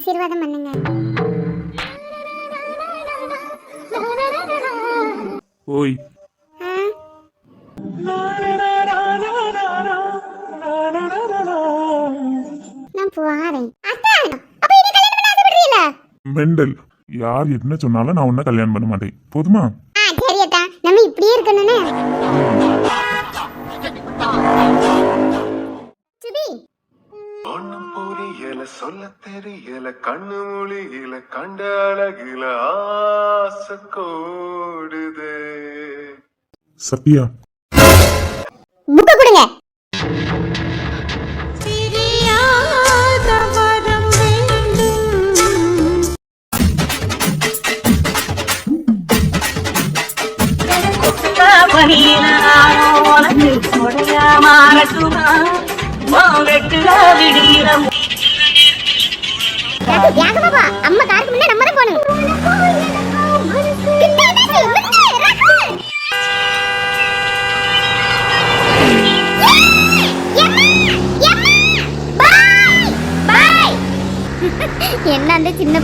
ஆசீர்வாதம் பண்ணுங்க. ஓய். நான் போறேன். மெண்டல் யார் என்ன சொன்னாலும் நான் உன்னை கல்யாணம் பண்ண மாட்டேன். போதுமா? சரி நம்ம இப்படியே இருக்கணும்னு. ஒண்ணும் புரியல சொல்ல தெரியல கண்ணு மொழியில கண்ட அழகில ஆசை கோடுது. சத்யா.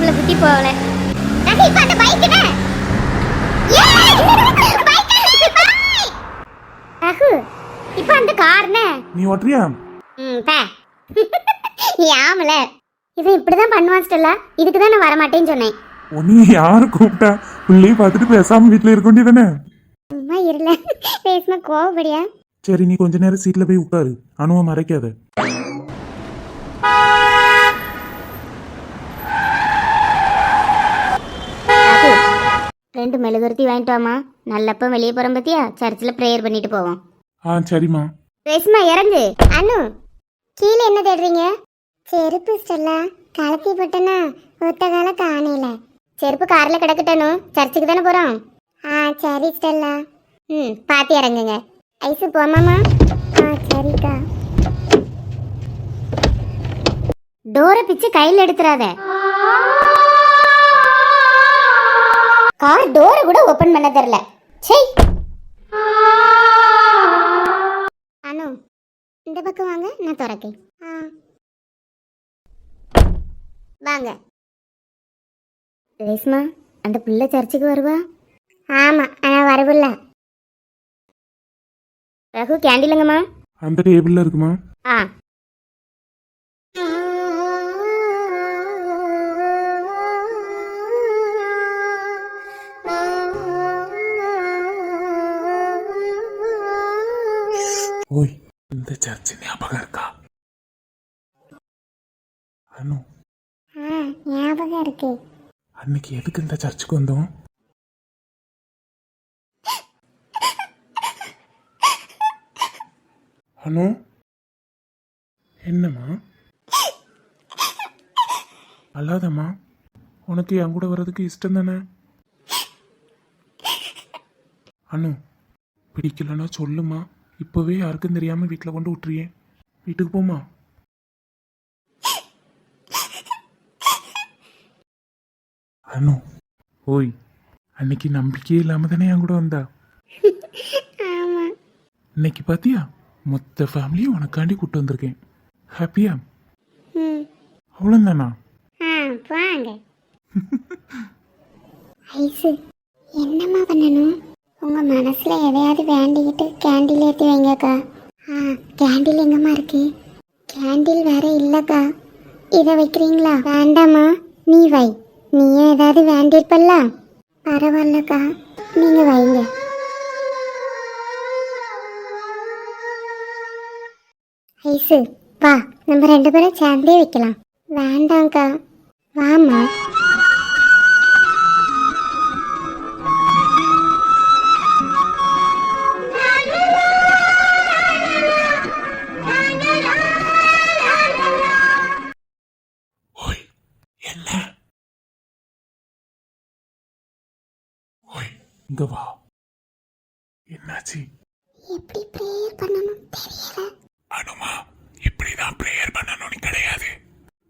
பிள்ளை குட்டி போகல. இப்ப அந்த. ரகு, இப்ப கார்னே நீ ஓட்டுறியா? ம் பே யாமல. இவன் இப்படிதான் பண்ணுவான் ஸ்டெல்லா. இதுக்கு தான் நான் வரமாட்டேன்னு சொன்னேன். உன்னைய யாரு கூப்பிட்டா? பிள்ளைய பார்த்துட்டு பேசாம வீட்டுல இருக்க வேண்டியதானே சும்மா இருல பேசுனா கோவப்படியா? சரி நீ கொஞ்ச நேரம் சீட்ல போய் உட்காரு. அணுவ மறைக்காத ராகு, ரெண்டு மெழுகுருத்தி வாங்கிட்டு வாமா நல்லப்ப வெளியே போறோம் பத்தியா? சர்ச்சில் ப்ரேயர் பண்ணிட்டு போவோம். ஆ சரிம்மா. ரேஸ்மா இறங்கு. அனு கீழே என்ன தேடுறீங்க? செருப்பு ஸ்டெல்லா கலத்தி போட்டனா? ஒத்த கால காணையில. செருப்பு கார்ல கிடக்கட்டனு சர்ச்சுக்கு தானே போறோம். ஆ சரி ஸ்டெல்லா. ம் பாத்து இறங்குங்க. ஐசு போமாமா ஆ சரிக்கா. டோரை பிச்சு கையில் எடுத்துறாத. கார் டோரை கூட ஓபன் பண்ண தெரியல. சே அனு இந்த பக்கம் வாங்க நான் திறக்கேன். ஆ. வாங்க. ரேஸ்மா அந்த பிள்ளை சர்ச்சுக்கு வருவா? ஆமா ஆனா வரவில்ல. ரகு கேண்டிலுங்கம்மா அந்த டேபிள்ல இருக்குமா? ஆ. ஓய் இந்த சர்ச்சு ஞாபகம் இருக்கா? அனு. ஞாபகம் இருக்கு. அன்னைக்கு எதுக்கு இந்த சர்ச்சுக்கு வந்தோம்? அனு. என்னம்மா? அல்லாதம்மா உனக்கு என் கூட வர்றதுக்கு இஷ்டம் தானே அனு பிடிக்கலன்னா சொல்லுமா இப்போவே யாருக்கும் தெரியாம வீட்டில் கொண்டு விட்டுறியே. வீட்டுக்கு போமா அனு ஓய் அன்னைக்கு நம்பிக்கையே இல்லாம தானே என் கூட வந்தா? இன்னைக்கு பாத்தியா? மொத்த ஃபேமிலியும் உனக்காண்டி கூட்டு வந்திருக்கேன். ஹாப்பியா அவ்வளோதானா என்னம்மா பண்ணணும்? உங்க மனசுல எதையாவது வேண்டிக்கிட்டு கேண்டில் ஏற்றி வைங்கக்கா. ஆ கேண்டில் எங்கம்மா இருக்கு? கேண்டில் வேற இல்லக்கா. இதை வைக்கிறீங்களா? வேண்டாம்மா. நீ வை. நீயே ஏதாவது வேண்டியிருப்பல்ல? பரவாயில்லக்கா. நீங்க வைங்க. ஐசு வா. நம்ம ரெண்டு பேரும் சேர்ந்தே வைக்கலாம். வேண்டாங்க்கா வாம்மா. இங்க வா. என்னாச்சு? எப்படி ப்ரேயர் பண்ணணும் தெரியல. அனுமா இப்படிதான் ப்ரேயர் பண்ணணும்னு கிடையாது.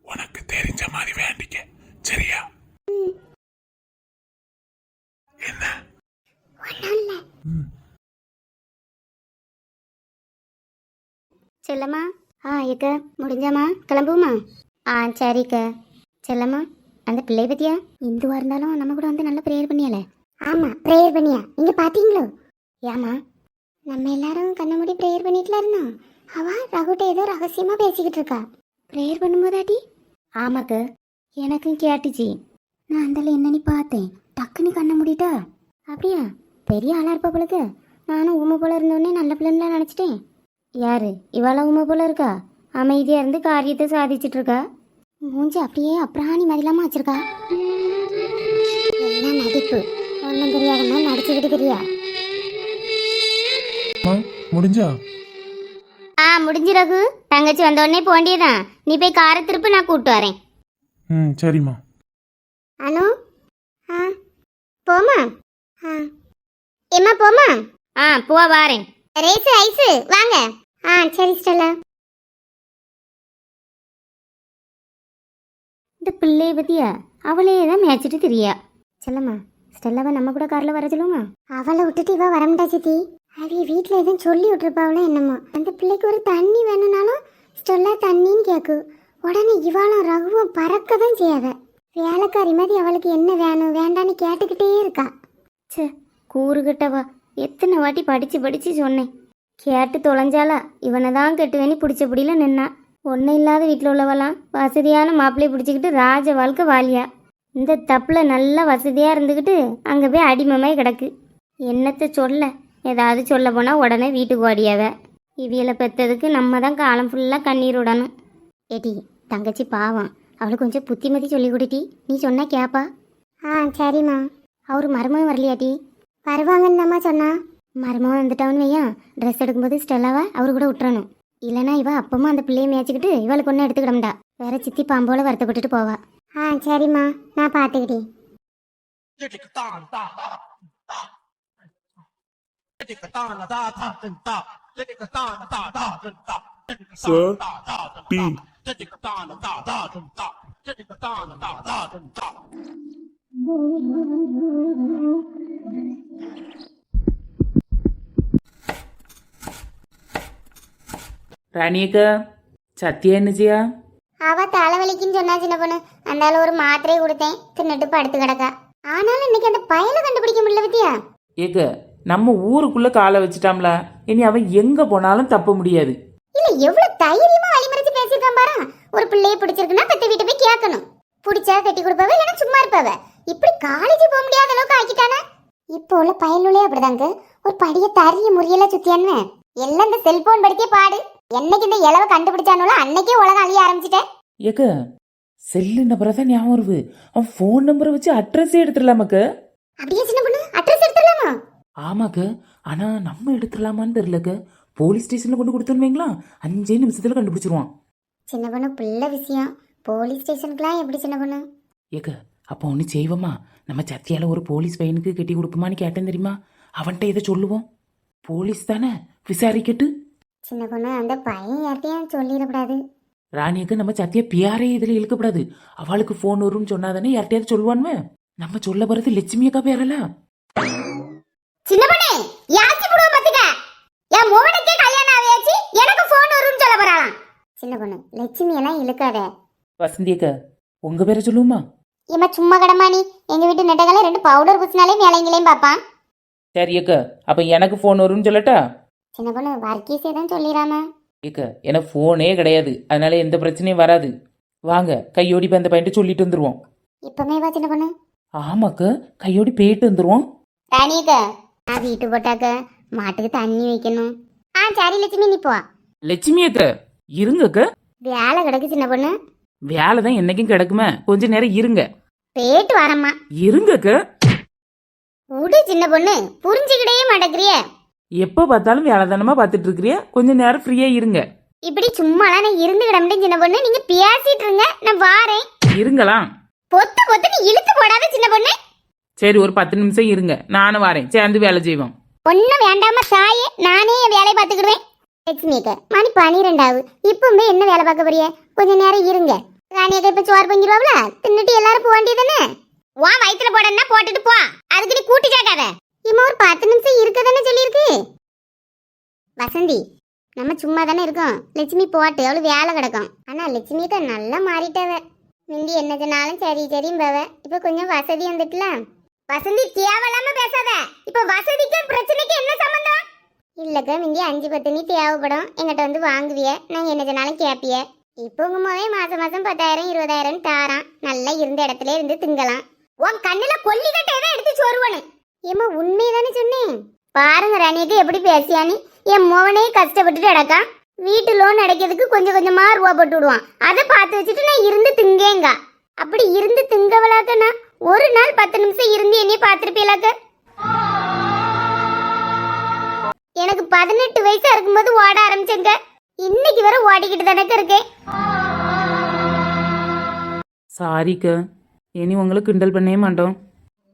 உனக்கு தெரிஞ்ச மாதிரி வேண்டிக்க. சரியா? என்ன? செல்லம்மா? ஆ ஏக்க முடிஞ்சாம்மா? கிளம்புமா ஆ சரிக்க. செல்லம்மா அந்த பிள்ளை பத்தியா? இந்துவா இருந்தாலும் நம்ம கூட வந்து நல்லா ப்ரேயர் பண்ணியால. ஆமா ப்ரேயர் பண்ணியா? நீங்க பாத்தீங்களோ? ஏமா நம்ம எல்லாரும் கண்ண மூடி ப்ரேயர் பண்ணிட்டுல இருந்தோம். அவ ரகுட்ட ஏதோ ரகசியமா பேசிக்கிட்டு இருக்கா. ப்ரேயர் பண்ணும்போதாடி ஆமாக்கு எனக்கும் கேட்டுச்சு. நான் அந்தல என்னன்னு பார்த்தேன். டக்குன்னு கண்ண மூடிட்டா? அப்படியா? பெரிய ஆளா இருப்பா போலக்கு. நானும் உமை போல இருந்தோடனே நல்ல பிள்ளைன்னு நினச்சிட்டேன். யாரு? இவாள உமை போல இருக்கா? அமைதியா இருந்து காரியத்தை சாதிச்சிட்டு இருக்கா? மூஞ்சி அப்படியே அப்ராணி மாதிரிலாமா வச்சிருக்கா? எல்லாம் நடிப்பு. ஒன்றும் தெரியாத மாதிரி நடிச்சுக்கிட்டு அம்மா முடிஞ்சா? ஆ முடிஞ்சு ரகு. தங்கச்சி வந்த உடனே போண்டியதான். நீ போய் காரை திருப்பி நான் கூப்பிட்டு வரேன். ம் சரிம்மா. அனு? ஆ. போமா ஆ. எம்மா போமா ஆ போ வாரேன். ரேசு ஐஸு வாங்க. ஆ சரி ஸ்டெல்லா. இந்த பிள்ளைய பத்தியா? அவளே தான் மேய்ச்சிட்டு தெரியா? செல்லம்மா. ஸ்டெல்லாவை நம்ம கூட காரில் வர சொல்லுமா? அவளை விட்டுட்டு இவ வரமாட்டா சித்தி. அவிய வீட்டில் எதுவும் சொல்லி விட்டுருப்பாவளோ என்னமோ. அந்த பிள்ளைக்கு ஒரு தண்ணி வேணும்னாலும் ஸ்டெல்லா தண்ணின்னு கேட்கு உடனே இவாளும் ரகுவும் பறக்க தான் செய்யாத. வேலைக்காரி மாதிரி அவளுக்கு என்ன வேணும் வேண்டான்னு கேட்டுக்கிட்டே இருக்கா. சே கூறுகிட்டவா. எத்தனை வாட்டி படிச்சு படிச்சு சொன்னேன். கேட்டு தொலைஞ்சாலா இவனை தான் கெட்டுவேனி பிடிச்ச பிடியில நின்னா. ஒன்றும் இல்லாத வீட்டில் உள்ளவெல்லாம் வசதியான மாப்பிள்ளையை பிடிச்சிக்கிட்டு ராஜ வாழ்க்கை வாலியா? இந்த தப்பில் நல்லா வசதியாக இருந்துக்கிட்டு அங்கே போய் அடிமமாய் கிடக்கு. என்னத்தை சொல்ல? ஏதாவது சொல்ல போனால் உடனே வீட்டுக்கு ஓடியாவ. இவியலை பெற்றதுக்கு நம்ம தான் காலம் ஃபுல்லாக கண்ணீர் விடணும். ஏடி தங்கச்சி பாவம். அவளுக்கு கொஞ்சம் புத்திமதி சொல்லி கொடுட்டி நீ சொன்னால் கேப்பா. ஆ சரிம்மா. அவர் மருமகன் வரலையாட்டி வருவாங்கன்னு தாம்மா சொன்னா? மருமகன் வந்துட்டான்னு வையா? ட்ரெஸ் எடுக்கும்போது ஸ்டெல்லாவை அவரு கூட விட்டுறணும் இல்லைனா இவ அப்பமா அந்த பிள்ளையை மேய்ச்சிக்கிட்டு இவளுக்கு ஒன்றும் எடுத்துக்கிடம்டா வேற சித்தி பாம்போல வருத்தப்பட்டுட்டு போவா. ஆ சரிம்மா நான் பார்த்துக்கிட்டேன் சார் டீ రాణిక సత్య ఎన్ని చేయా அவ தலைவலிக்குன்னு சொன்னா சின்ன பொண்ணு. அந்தால ஒரு மாத்திரையை கொடுத்தேன். தின்னுட்டு படுத்து கிடக்கா. ஆனாலும் இன்னைக்கு அந்த பயலை கண்டுபிடிக்க முடியல பத்தியா ஏக்க நம்ம ஊருக்குள்ள காலை வச்சுட்டாம்ல. இனி அவன் எங்க போனாலும் தப்ப முடியாது. இல்ல எவ்வளவு தைரியமா அழிமறைச்சு பேசியிருக்கான் பாரா. ஒரு பிள்ளையை பிடிச்சிருக்குன்னா பத்து வீட்டு போய் கேட்கணும். பிடிச்சா கட்டி கொடுப்பவ எனக்கு சும்மா இருப்பவ. இப்படி காலேஜ் போக முடியாத அளவுக்கு ஆக்கிட்டானா? இப்போ உள்ள பயலுளே அப்படிதாங்க. ஒரு படிய தரிய முறையெல்லாம் சுத்தியான்னு எல்லாம் இந்த செல்போன் படிக்க பாடு. என்னைக்கு இந்த இளவை கண்டுபிடிச்சானோ அன்னைக்கே உலகம் அழிய ஆரம்பிச்சிட்டேன். ஏக்க செல்லு நம்பரை தான் ஞாபகம் வருது. அவன் ஃபோன் நம்பரை வச்சு அட்ரஸே எடுத்துடலாமாக்க அப்படியே சின்ன பொண்ணு அட்ரஸ் எடுத்துடலாமா? ஆமாக்க ஆனா நம்ம எடுத்துடலாமான்னு தெரியலக்க போலீஸ் ஸ்டேஷன்ல கொண்டு கொடுத்துருவீங்களா அஞ்சே நிமிஷத்துல கண்டுபிடிச்சிருவான். சின்ன பொண்ணு பிள்ளை விஷயம். போலீஸ் ஸ்டேஷனுக்குலாம் எப்படி சின்ன பொண்ணு? ஏக்க அப்போ ஒன்று செய்வோமா? நம்ம சத்தியால ஒரு போலீஸ் பையனுக்கு கட்டி கொடுப்போமான்னு கேட்டேன் தெரியுமா? அவன்கிட்ட இதை சொல்லுவோம். போலீஸ் தானே? விசாரிக்கட்டு. சின்ன பொண்ணு அந்த பையன் யார்ட்டையும் சொல்லிடக்கூடாது. ராணியக்கு நம்ம சத்தியா பியாரே இதில் இழுக்கப்படாது. அவளுக்கு ஃபோன் வரும்னு சொன்னாதானே யார்கிட்டயாவது சொல்லுவான்மே நம்ம சொல்ல போறது லட்சுமி அக்கா பேரல சின்ன பொண்ணு யாச்சி புடுவ பாத்துக்க? என் மோனுக்கே கல்யாணம் ஆகியாச்சு எனக்கு ஃபோன் வரும்னு சொல்ல போறாளாம். சின்ன பொண்ணு லட்சுமி எல்லாம் இழுக்காத. வசந்தி அக்கா உங்க பேரை சொல்லுவோமா? இம்மா சும்மா கடமா நீ. எங்க வீட்டு நெட்டகால ரெண்டு பவுடர் பூசினாலே மேலைங்களையும் பாப்பான் சரி அக்கா அப்ப எனக்கு ஃபோன் வரும்னு சொல்லட்டா? சின்ன பொண்ணு வர்க்கீஸே தான் சொல்லிடாம ஏக்கா எனக்கு ஃபோனே கிடையாது. அதனால எந்த பிரச்சனையும் வராது. வாங்க கையோடி போய் அந்த பையன்ட்டு சொல்லிட்டு வந்துருவோம். இப்பமே வா சின்ன பொண்ணு. ஆமாக்கா கையோடி போயிட்டு வந்துருவோம். ராணியக்க நான் வீட்டு போட்டாக்க மாட்டுக்கு தண்ணி வைக்கணும். ஆ சரி லட்சுமி நீ போ. லட்சுமி அக்கா இருங்க அக்கா வேலை கிடக்கு சின்ன பொண்ணு. வேலை தான் என்னைக்கும் கிடக்குமே. கொஞ்ச நேரம் இருங்க. போயிட்டு வரம்மா. இருங்க அக்கா விடு சின்ன பொண்ணு. புரிஞ்சுக்கிட்டே மாட்டேங்கிறிய. எப்போ பார்த்தாலும் வேலை தானமா பார்த்துட்டு இருக்கிறிய கொஞ்ச நேரம் ஃப்ரீயா இருங்க. இப்படி சும்மாலாம் நான் இருந்து கிடமிட்டேன் சின்ன பொண்ணு. நீங்க பேசிட்டு இருங்க. நான் வாரேன். இருங்களாம். பொத்து பொத்துன்னு இழுத்து போடாத சின்ன பொண்ணு. சரி ஒரு பத்து நிமிஷம் இருங்க. நானும் வரேன். சேர்ந்து வேலை செய்வோம். ஒன்னும் வேண்டாம தாயே. நானே என் வேலையை பார்த்துக்கிடுவேன். லட்சுமியக்க மணி பனிரெண்டாவது. இப்பவுமே என்ன வேலை பார்க்க போறிய? கொஞ்ச நேரம் இருங்க. ராணியக்க இப்ப சோறு பங்கிடுவாப்ல? தின்னுட்டு எல்லாரும் போக வேண்டியதானே வா வயிற்றுல போடனா போட்டுட்டு போ. அதுக்கு நீ கூட்டி கேட்காத. இம்மா ஒரு பத்து நிமிஷம் இருக்க தானே சொல்லியிருக்கு? வசந்தி நம்ம சும்மா தானே இருக்கோம். லட்சுமி போட்டு அவளு வேலை கிடக்கும். ஆனால் லட்சுமி தான் நல்லா மாறிட்டவ. முந்தி என்ன சொன்னாலும் சரி சரியும் போவ இப்போ கொஞ்சம் வசதி வந்துட்டுலாம் வசந்தி தேவையில்லாம பேசாத. இப்போ வசதிக்கு பிரச்சனைக்கு என்ன சம்மந்தம் இல்லைக்கா முந்தி அஞ்சு பத்து நீ தேவைப்படும். எங்கிட்ட வந்து வாங்குவிய. நான் என்ன சொன்னாலும் கேட்பிய இப்போ உங்க மோவே மாசம் மாசம் பத்தாயிரம் இருபதாயிரம் தாரான். நல்லா இருந்த இடத்துல இருந்து திங்கலாம். உன் கண்ணுல கொல்லிக்கட்டை தான் எடுத்து சொருவனு ஏமா உண்மைதானே சொன்னேன்? பாருங்க ரணிக்கு எப்படி பேசியான்னு என் மோவனே கஷ்டப்பட்டுட்டு அடக்கான் வீட்டு லோன் அடைக்கிறதுக்கு கொஞ்சம் கொஞ்சமா ரூபா போட்டு விடுவான். அதை பார்த்து வச்சுட்டு நான் இருந்து திங்கேங்க. அப்படி இருந்து திங்கவளாக்கண்ணா ஒரு நாள் பத்து நிமிஷம் இருந்து என்னைய பார்த்துருப்பீங்களாக்க எனக்கு பதினெட்டு வயசா இருக்கும்போது ஓட ஆரம்பிச்சேங்க. இன்னைக்கு வரை ஓடிக்கிட்டு தானே இருக்கேன். சாரிக்க இனி உங்களை கிண்டல் பண்ணவே மாட்டோம்.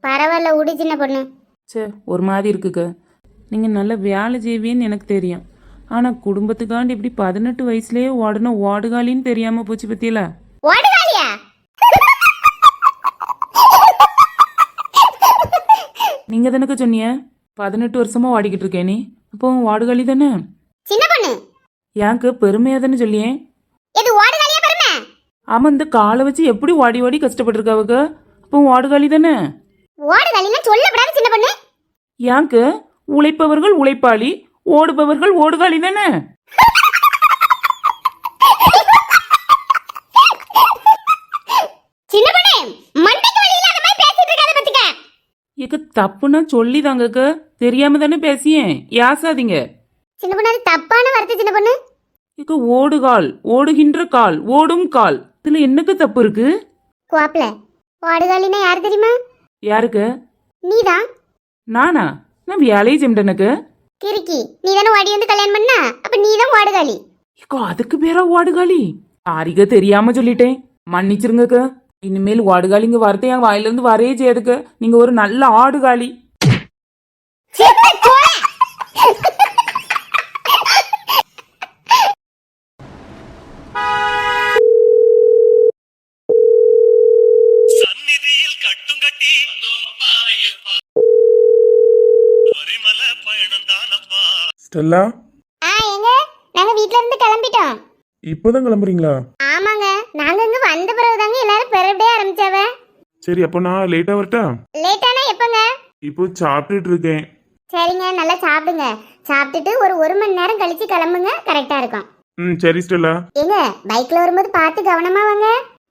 பரவாயில்ல விடு சின்ன பொண்ணு. சே ஒரு மாதிரி இருக்குக்க நீங்கள் நல்ல வேலை செய்வீன்னு எனக்கு தெரியும். ஆனால் குடும்பத்துக்காண்டி இப்படி பதினெட்டு வயசுலேயே ஓடன ஓடுகாலின்னு தெரியாமல் போச்சு பத்தியில? நீங்கள் தானக்க சொன்னீங்க பதினெட்டு வருஷமாக ஓடிக்கிட்டு இருக்கேன் நீ. அப்போ ஓடுகாலி தானே? சின்ன பொண்ணு. ஏன்க்கு பெருமையாக தானே சொல்லியே? இது ஓடுகாலியா பெருமை? ஆமாம் இந்த காலை வச்சு எப்படி ஓடி ஓடி கஷ்டப்பட்டிருக்காவுக்கு? அப்போ ஓடுகாலி தானே? ஓடுகாலின்னா சொல்லப்படாது சின்ன பொண்ணு. ஏன்க்கு உழைப்பவர்கள் உழைப்பாளி ஓடுபவர்கள் ஓடுகாலி தானே? ஏக்க தப்புன்னா சொல்லி தாங்கக்க தெரியாம தானே பேசியேன் யாசாதீங்க சின்ன பொண்ணு தப்பான வார்த்தை சின்ன பொண்ணு. ஏக்க ஓடுகால் ஓடுகின்ற கால் ஓடும் கால். இதுல என்னக்கு தப்பு இருக்கு? குவாப்ல ஓடுகாலின்னா யார் தெரியுமா? யாருக்கு? நீதான் நானா? நான் வேலையை செம்டனுக்கு கிறுக்கி நீ தானே ஓடி வந்து கல்யாணம் பண்ணா? அப்ப நீதான் ஓடுகாலி. ஏக்கோ அதுக்கு பேரா ஓடுகாலி? ஆரிக தெரியாம சொல்லிட்டேன். மன்னிச்சிருங்கக்க. இனிமேல் ஓடுகாலிங்க வார்த்தை என் வாயில இருந்து வரையே செய்யாதுக்க. நீங்க ஒரு நல்ல ஆடுகாலி. ஸ்டெல்லா? ஆ எங்க நாங்க வீட்ல இருந்து கிளம்பிட்டோம். இப்போதான் கிளம்புறீங்களா? ஆமாங்க நாங்க இங்க வந்த பிறகுதாங்க எல்லாரும் பெறப்படே ஆரம்பிச்சாவ. சரி அப்போ நான் லேட்டாக வரட்டா? லேட்டானா எப்பங்க? இப்போ சாப்பிட்டுட்டு இருக்கேன். சரிங்க நல்லா சாப்பிடுங்க. சாப்பிட்டுட்டு ஒரு ஒரு மணி நேரம் கழிச்சு கிளம்புங்க கரெக்டா இருக்கும். ம் சரி ஸ்டெல்லா. ஏங்க பைக்ல வரும்போது பார்த்து கவனமா வாங்க.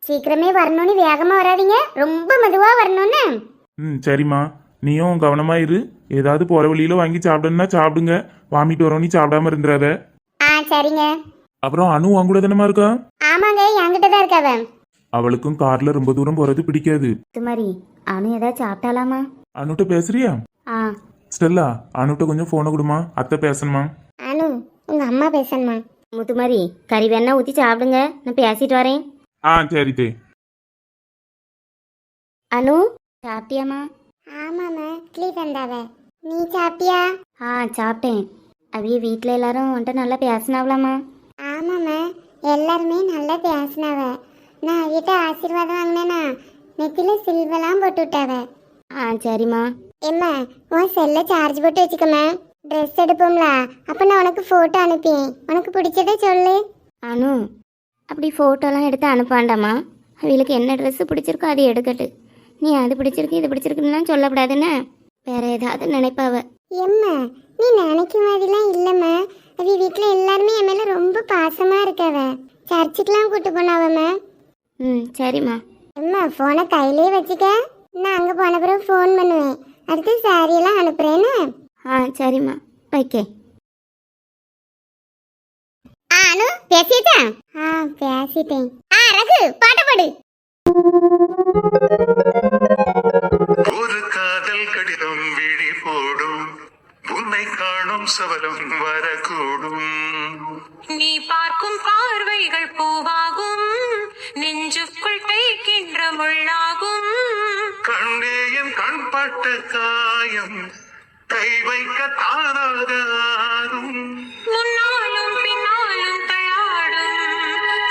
சீக்கிரமே வரணும்னு வேகமா வராதீங்க. ரொம்ப மெதுவா வரணும்னு. ம் சரிம்மா. நீயும் கவனமா இரு. ஏதாவது போற வழியில வாங்கி சாப்பிடணும்னா சாப்பிடுங்க. வாமிட்டு வரோம் நீ சாப்பிடாம இருந்துடாத ஆ சரிங்க. அப்புறம் அனு உன் கூட தானமா இருக்கா? ஆமாங்க என்கிட்ட தான் இருக்காவ அவளுக்கும் கார்ல ரொம்ப தூரம் போறது பிடிக்காது. குமாரி அனு ஏதாவது சாப்பிட்டாலாமா? அனுட்ட பேசுறியா? ஆ. ஸ்டெல்லா அனுட்ட கொஞ்சம் போனை கொடுமா அத்தை பேசணுமா? அனு உங்க அம்மா பேசணுமா? முத்துமாரி கறி வேணா ஊத்தி சாப்பிடுங்க. நான் பேசிட்டு வரேன். ஆ சரி தே. அனு சாப்பிட்டியாமா ஆமாம்மா இட்லி தந்தாவ நீ சாப்பிட்டியா? ஆ சாப்பிட்டேன். அவிய வீட்டில் எல்லாரும் உன்ட்ட நல்லா பேசினாவலாமா ஆமாம்மா எல்லாருமே நல்லா பேசினாவ. நான் அவியிட்ட ஆசீர்வாதம் வாங்கினேனா நெத்தில சில்வெல்லாம் போட்டு விட்டாவ. ஆ சரிம்மா. எம்மா உன் செல்ல சார்ஜ் போட்டு வச்சுக்கம்மா. ட்ரெஸ் எடுப்போம்ல அப்போ நான் உனக்கு ஃபோட்டோ அனுப்பேன். உனக்கு பிடிச்சதை சொல்லு. அனு அப்படி ஃபோட்டோலாம் எடுத்து அனுப்பாண்டாமா அவளுக்கு என்ன ட்ரெஸ் பிடிச்சிருக்கோ அது எடுக்கட்டு. நீ அது பிடிச்சிருக்கு இது பிடிச்சிருக்குன்னு சொல்லக்கூடாதுன்னு வேற ஏதாவது நினைப்பாவ. எம்மா நீ நினைக்கும் மாதிரிலாம் இல்லைம்மா. அவ வீட்டில் எல்லாருமே என் மேலே ரொம்ப பாசமாக இருக்காவ. சர்ச்சுக்கெலாம் கூட்டு போனாவம்மா. ம் சரிம்மா. அம்மா ஃபோனை கையிலே வச்சுக்க. நான் அங்கே போன பிறகு ஃபோன் பண்ணுவேன். அடுத்து சாரியெல்லாம் அனுப்புறேன்னு. ஆ சரிம்மா. ஓகே அனு பேசிட்டா ஆ பேசிட்டேன். ஆ ரகு பாட்டு பாடு. சவரம் வரக்கூடும். நீ பார்க்கும் பார்வைகள் பூவாகும். நெஞ்சுக்குள் தைக்கின்ற முள்ளாகும். கண்ணே என் கண் பட்ட காயம் கை வைக்க தானாக ஆறும். முன்னாலும் பின்னாலும் தயாடும்.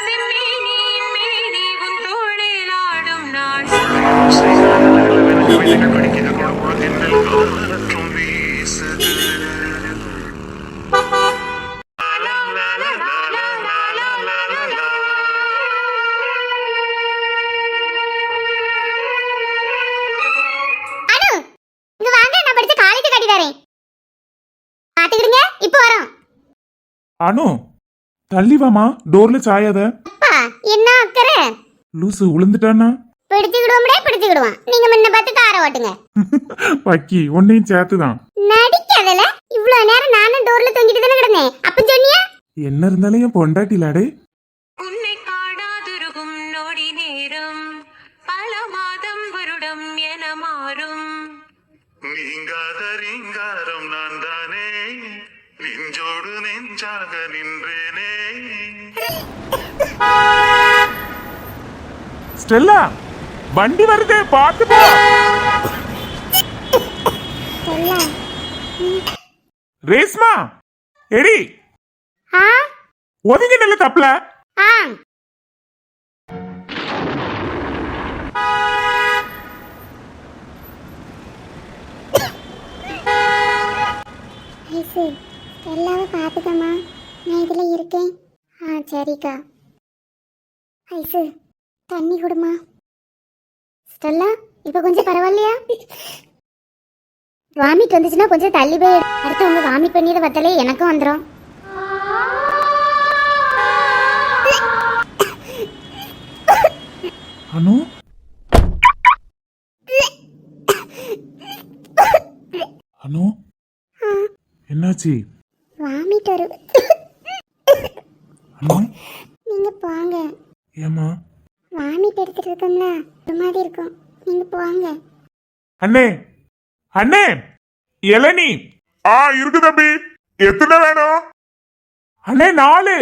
செம்மேனியின் மேலே உன் குழந்தைகள் காலற்றும் அனு தள்ளி வாமா டோர்ல சாயாத அப்பா என்ன அக்கறை? லூசு உளுந்துட்டானா பிடிச்சுக்கிடுவோம்டே பிடிச்சுக்கிடுவான். நீங்க முன்ன பார்த்து காரை ஓட்டுங்க. பக்கி உன்னையும் சேர்த்துதான். நடிக்காதல? இவ்வளவு நேரம் நானும் டோர்ல தொங்கிட்டு தானே கிடந்தேன். அப்ப சொன்னியா? என்ன இருந்தாலும் என் பொண்டாட்டிலாடே உன்னை நின்றேனே. ஸ்டெல்லா வண்டி வருது பார்த்து போ. சொல்ல ரேஸ்மா எடி. ஆ? ஒதுங்கி நல்ல தப்பல. எல்லாவே பார்த்துக்கம்மா. நான் இதில் இருக்கேன். ஆ சரிக்கா. ஐசு தண்ணி கொடுமா. ஸ்டெல்லா இப்போ கொஞ்சம் பரவாயில்லையா? வாமிட் வந்துச்சுன்னா கொஞ்சம் தள்ளி போய் எடு. அடுத்து உங்க வாமிட் பண்ணியதை பார்த்தாலே எனக்கும் வந்துடும் அனு? அனு? என்னாச்சு? வாமிட் அனு நீங்க போங்க. ஏமா வாமிட் எடுத்துட்டு இருக்கோம்ல ஒரு மாதிரி இருக்கும். நீங்க போங்க. அண்ணே அண்ணே இளநீ. ஆ இருக்கு தம்பி. எத்தனை வேணும்? அண்ணே நாலு.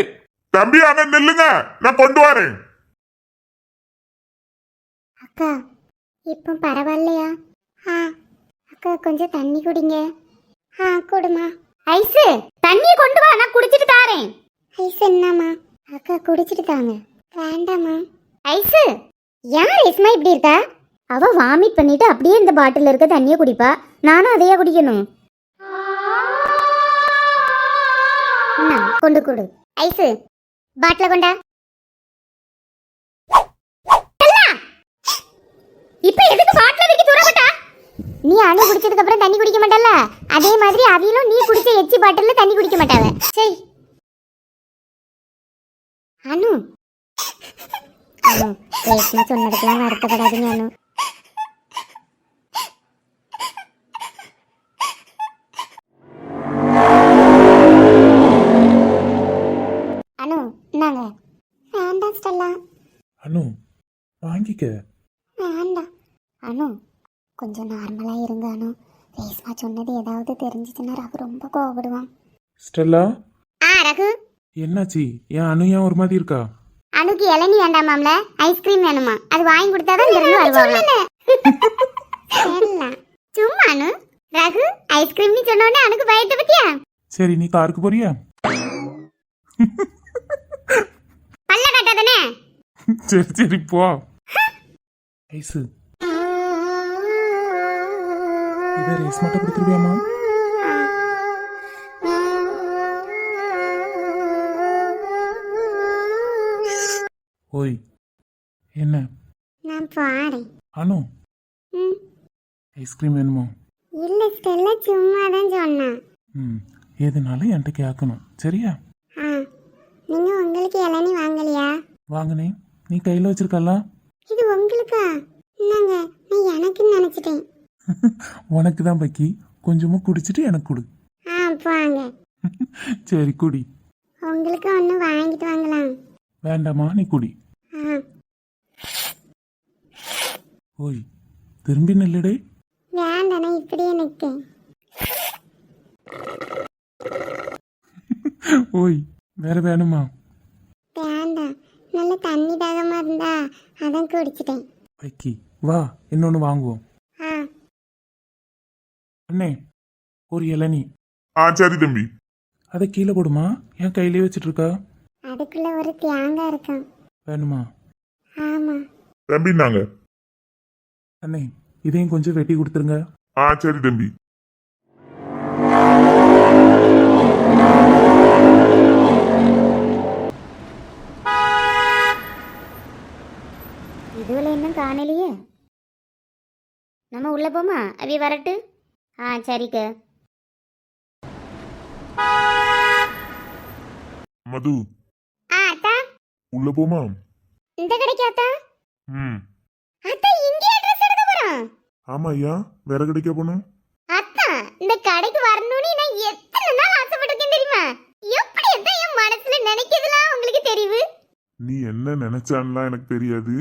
தம்பி அங்க நில்லுங்க. நான் கொண்டு வரேன். அக்கா இப்போ பரவாயில்லையா? ஆ அக்கா கொஞ்சம் தண்ணி குடிங்க. ஆ கொடுமா ஐஸு தண்ணியை கொண்டு வா நான் குடிச்சிட்டு தாரேன். ஐஸ் என்னம்மா? அக்கா குடிச்சிட்டு தாங்க. வேண்டாம்மா. ஐஸு ஏன் ஐஸ்மா இப்படி இருக்கா? அவ வாமிட் பண்ணிட்டு அப்படியே இந்த பாட்டில் இருக்க தண்ணியை குடிப்பா. நானும் அதையே குடிக்கணும். என்ன, கொண்டு கொடு. ஐஸு பாட்டில கொண்டா. இப்ப எதுக்கு பாட்டில தூரப்பட்டா நீ அணு குடிச்சதுக்கு அப்புறம் தண்ணி குடிக்க மாட்டல்ல? அதே மாதிரி அவியலும் நீ குடிச்ச எச்சி பாட்டில தண்ணி குடிக்க மாட்டாவ. சரி அனு. அனு ரேஷ்மா சொன்னதுக்கெல்லாம் வருத்தப்படாதீங்க அனு. அனு இந்தாங்க. வேண்டாம் ஸ்டெல்லா. அனு வாங்கிக்க. வேண்டாம். அனு கொஞ்சம் நார்மலாக இருங்க அனு. ரேஸ்மா சொன்னது ஏதாவது தெரிஞ்சிச்சுன்னா ரகு ரொம்ப கோவப்படுவான். ஸ்டெல்லா? ஆ ரகு. என்னாச்சு? என் அனு ஏன் ஒரு மாதிரி இருக்கா? அனுக்கு இளநீ வேண்டாமாம்ல ஐஸ்கிரீம் வேணுமா? அது வாங்கி கொடுத்தாதான் இருந்து வருவாங்க. சும்மா அனு. ரகு ஐஸ்கிரீம்னு சொன்ன உடனே அனுக்கு பயத்தை பத்தியா? சரி நீ காருக்கு போறியா? பல்ல காட்டாதானே? சரி சரி போ. ஐசு. இதை ரேஸ் மட்டும் கொடுத்துருவியாமா ஓய் என்ன? நான் பாறேன். அனு? ம். ஐஸ்கிரீம் வேணுமோ? இல்லை ஸ்டெல்லா சும்மா தான் சொன்னான் ம். எதுனாலும் என்கிட்ட கேட்கணும். சரியா? ஆ. நீங்க உங்களுக்கு இளநீ வாங்கலையா? வாங்கினேன் நீ கையில் வச்சிருக்கல இது உங்களுக்கா? என்னங்க நான் எனக்குன்னு நினைச்சிட்டேன். உனக்கு தான் பக்கி. கொஞ்சமாக குடிச்சிட்டு எனக்கு கொடு. ஆ வாங்க சரி குடி. உங்களுக்கு ஒன்று வாங்கிட்டு வாங்கலாம். வேண்டாமா? நீ குடி. ஓய் திரும்பி நில்லுடே. வேண்டாம் நான் இப்படியே நிற்கேன். ஓய் வேற வேணுமா? வேண்டாம் நல்ல தண்ணி தாகமாக இருந்தா அதான் குடிச்சிட்டேன். பக்கி வா இன்னொன்று வாங்குவோம். ஆ. அண்ணே ஒரு இளநீ. ஆ சரி தம்பி. அதை கீழே போடுமா? என் கையிலே வச்சிட்டு இருக்கா? அதுக்குள்ள ஒரு தேங்காய் இருக்கும். வேணுமா? தம்பி நாங்க அண்ணே இதையும் கொஞ்சம் வெட்டி கொடுத்துருங்க. ஆ சரி தம்பி. இதுவில் இன்னும் காணலையே? நம்ம உள்ள போமா? அவி வரட்டு? ஆ சரிக்க. மது உள்ள போமா? இந்த கடைக்கு அத்தா? ம். அத்தா இங்கே ட்ரெஸ் எடுக்க போறோம் ஆமா ஐயா வேற கிடைக்க போனோம் அத்தா இந்த கடைக்கு வரணும்னு நான் எத்தனை நாள் ஆசைப்பட்டிருக்கேன் தெரியுமா? எப்படி அத்தா என் மனசுல நினைக்கிறதுலாம் உங்களுக்கு தெரியுது? நீ என்ன நினைச்சான்லாம் எனக்கு தெரியாது.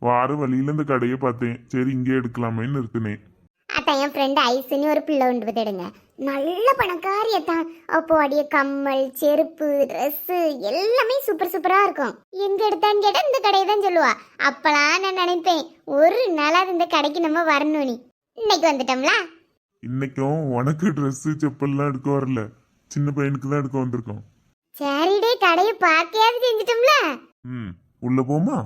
வார வழியில இந்த கடையை பார்த்தேன். சரி இங்கே எடுக்கலாமேன்னு நிறுத்தினேன். அத்தா என் ஃப்ரெண்டு ஐஸ்னு ஒரு பிள்ளை உண்டு பார்த்துடுங்க நல்ல பணக்காரி அத்தா அப்போ அடிய கம்மல் செருப்பு ட்ரெஸ்ஸு எல்லாமே சூப்பர் சூப்பரா இருக்கும். எங்க எடுத்தான்னு கேட்டா இந்த கடையை தான் சொல்லுவா. அப்பலாம் நான் நினைப்பேன் ஒரு நாளாவது இந்த கடைக்கு நம்ம வரணும் நீ. இன்னைக்கு வந்துட்டோம்ல? இன்னைக்கும் உனக்கு ட்ரெஸ் செப்பல்லாம் எடுக்க வரல. சின்ன பையனுக்கு தான் எடுக்க வந்திருக்கோம். சரிடே கடையை பார்க்கையாவது செஞ்சிட்டோம்ல? ம் உள்ள போமா?